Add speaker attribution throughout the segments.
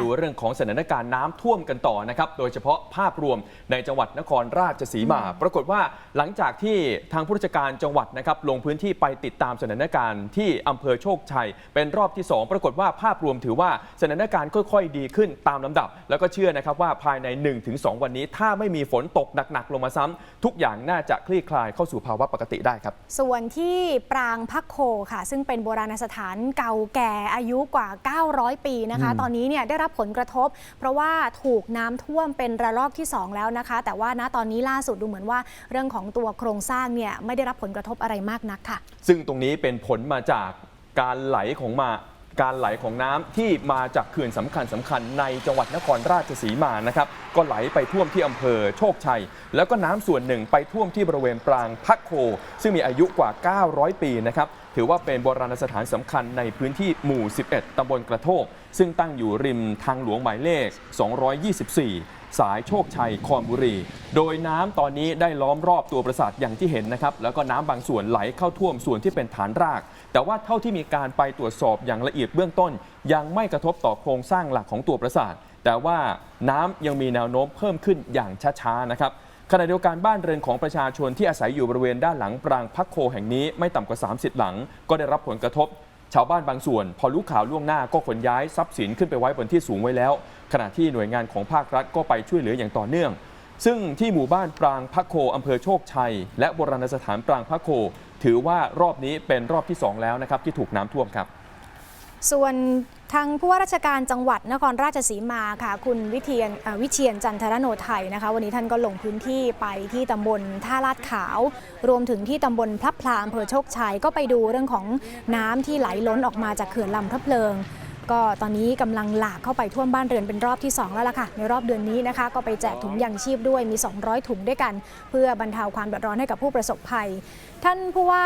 Speaker 1: ดูเรื่องของสถานการณ์น้ำท่วมกันต่อนะครับ โดยเฉพาะภาพรวมในจังหวัดนครราชสีมา ปรากฏว่าหลังจากที่ทางผู้ราชการจังหวัดนะครับลงพื้นที่ไปติดตามสถานการณ์ที่อำเภอโชคชัย เป็นรอบที่ 2 ปรากฏว่าภาพรวมถือว่าสถานการณ์ค่อยๆ ดีขึ้นตามลำดับ แล้วก็เชื่อนะครับว่าภายใน 1-2 วันนี้ ถ้าไม่มีฝนตกหนักๆลงมาซ้ำทุกอย่างน่าจะคลี่คลายเข้าสู่ภาวะปกติได้ครับ
Speaker 2: ส่วนที่ปรางพักโคค่ะ ซึ่งเป็นโบราณสถานเก่าแก่อายุกว่า 900 ปีนะคะ
Speaker 1: อืม
Speaker 2: ตอนนี้เนี่ยได้รับผลกระทบ เพราะว่าถูกน้ำท่วมเป็นระลอกที่ 2 แล้วนะคะ แต่ว่าณตอนนี้ล่าสุดดูเหมือนว่าเรื่องของตัวโครงสร้างเนี่ยไม่ได้รับผลกระทบอะไรมากนักค่ะ
Speaker 1: ซึ่งตรงนี้เป็นผลมาจากการไหลของมาการไหลของน้ำที่มาจากเขื่อนสำคัญสำคัญในจังหวัดนครราชสีมานะครับ ก็ไหลไปท่วมที่อำเภอโชคชัย แล้วก็น้ำส่วนหนึ่งไปท่วมที่บริเวณปรางพักโค ซึ่งมีอายุกว่า 900 ปีนะครับ ถือว่าเป็นโบราณสถานสำคัญในพื้นที่หมู่ 11ตำบลกระโทกซึ่งตั้งอยู่ริมทางหลวงหมายเลข 224 สายโชคชัยคอนบุรี โดยน้ำตอนนี้ได้ล้อมรอบตัวปราสาทอย่างที่เห็นนะครับ แล้วก็น้ำบางส่วนไหลเข้าท่วมส่วนที่เป็นฐานราก แต่ว่าเท่าที่มีการไปตรวจสอบอย่างละเอียดเบื้องต้น ยังไม่กระทบต่อโครงสร้างหลักของตัวปราสาท แต่ว่าน้ำยังมีแนวโน้มเพิ่มขึ้นอย่างช้าๆนะครับขณะเดียวกันบ้านเรือนของประชาชนที่อาศัยอยู่บริเวณด้านหลังปรางพักโคแห่งนี้ไม่ต่ำกว่า 30 หลัง ก็ได้รับผลกระทบ ชาวบ้านบางส่วน พอรู้ข่าวล่วงหน้าก็ขนย้ายทรัพย์สินขึ้นไปไว้บนที่สูงไว้แล้ว ขณะที่หน่วยงานของภาครัฐก็ไปช่วยเหลืออย่างต่อเนื่อง ซึ่งที่หมู่บ้านปรางพักโคอำเภอโชคชัย และโบราณสถานปรางพักโค ถือว่ารอบนี้เป็นรอบที่สองแล้วนะครับที่ถูกน้ำท่วมครับ
Speaker 2: ส่วนทางผู้ว่าราชการจังหวัดนครราชสีมาค่ะ คุณวิเทียนวิเชียนจันทรโนไทยนะคะ วันนี้ท่านก็ลงพื้นที่ไปที่ตำบลท่าลาดขาว รวมถึงที่ตำบลพลับพลาอำเภอโชคชัยก็ไปดูเรื่องของน้ำที่ไหลล้นออกมาจากเขื่อนลำพระเพลิง ก็ตอนนี้กำลังหลากเข้าไปท่วมบ้านเรือนเป็นรอบที่ 2 แล้วล่ะค่ะ ในรอบเดือนนี้นะคะ ก็ไปแจกถุงยางชีพด้วยมี 200 ถุงด้วยกัน เพื่อบรรเทาความเดือดร้อนให้กับผู้ประสบภัย ท่านผู้ว่า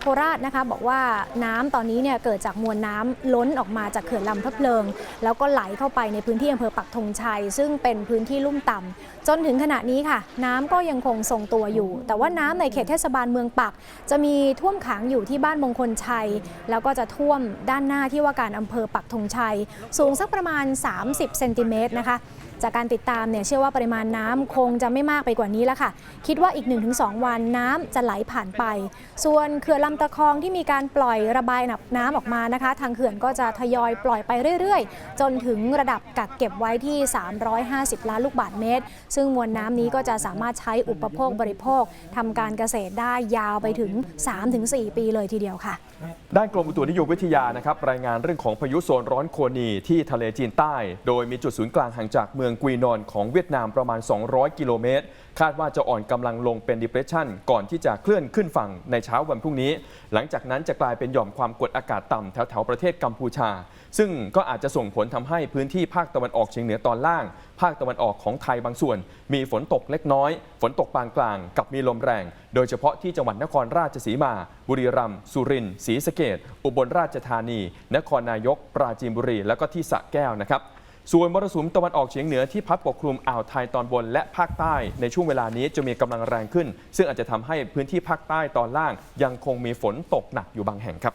Speaker 2: โคราชนะคะบอกว่าน้ำตอนนี้เนี่ยเกิดจากมวลน้ำล้นออกมาจากเขื่อนลำพะเพลิง แล้วก็ไหลเข้าไปในพื้นที่อำเภอปักธงชัย ซึ่งเป็นพื้นที่ลุ่มต่ำจนถึงขณะนี้ค่ะ น้ำก็ยังคงทรงตัวอยู่ แต่ว่าน้ำในเขตเทศบาลเมืองปัก จะมีท่วมขังอยู่ที่บ้านมงคลชัย แล้วก็จะท่วมด้านหน้าที่ว่าการอำเภอปักธงชัย สูงสักประมาณ 30 เซนติเมตรนะคะ จากการติดตามเนี่ยเชื่อว่าปริมาณน้ำคงจะไม่มากไปกว่านี้แล้วค่ะ คิดว่าอีก 1-2 วันน้ำจะไหลผ่านไป ส่วนเขื่อนลำตะคองที่มีการปล่อยระบายน้ำออกมานะคะ ทางเขื่อนก็จะทยอยปล่อยไปเรื่อยๆ จนถึงระดับกักเก็บไว้ที่ 350 ล้านลูกบาศก์เมตร ซึ่งมวลน้ำนี้ก็จะสามารถใช้อุปโภคบริโภคทำการเกษตรได้ยาวไปถึง 3-4 ปีเลยทีเดียวค่ะ
Speaker 1: ด้านกรมอุตุนิยมวิทยานะครับรายงานเรื่องของพายุโซนร้อนโคนีที่ทะเลจีนใต้ โดยมีจุดศูนย์กลางห่างจากเมืองกุยนอนของเวียดนามประมาณ 200 กิโลเมตร คาดว่าจะอ่อนกำลังลงเป็น depression ก่อนที่จะเคลื่อนขึ้นฝั่งในเช้าวันพรุ่งนี้ หลังจากนั้นจะกลายเป็นหย่อมความกดอากาศต่ำแถวๆประเทศกัมพูชา ซึ่งก็อาจจะส่งผลทำให้พื้นที่ภาคตะวันออกเฉียงเหนือตอนล่าง ภาคตะวันออกของไทยบางส่วน มีฝนตกเล็กน้อย ฝนตกปานกลางกับมีลมแรง โดยเฉพาะที่จังหวัดนครราชสีมา บุรีรัมย์สุรินทร์ศรีสะเกดอุบลราชธานี นครนายก ปราจีนบุรี แล้วก็ที่สระแก้วนะครับ ส่วนมรสุมตะวันออกเฉียงเหนือที่พัดปกคลุมอ่าวไทยตอนบนและภาคใต้ในช่วงเวลานี้จะมีกำลังแรงขึ้น ซึ่งอาจจะทำให้พื้นที่ภาคใต้ตอนล่างยังคงมีฝนตกหนักอยู่บางแห่งครับ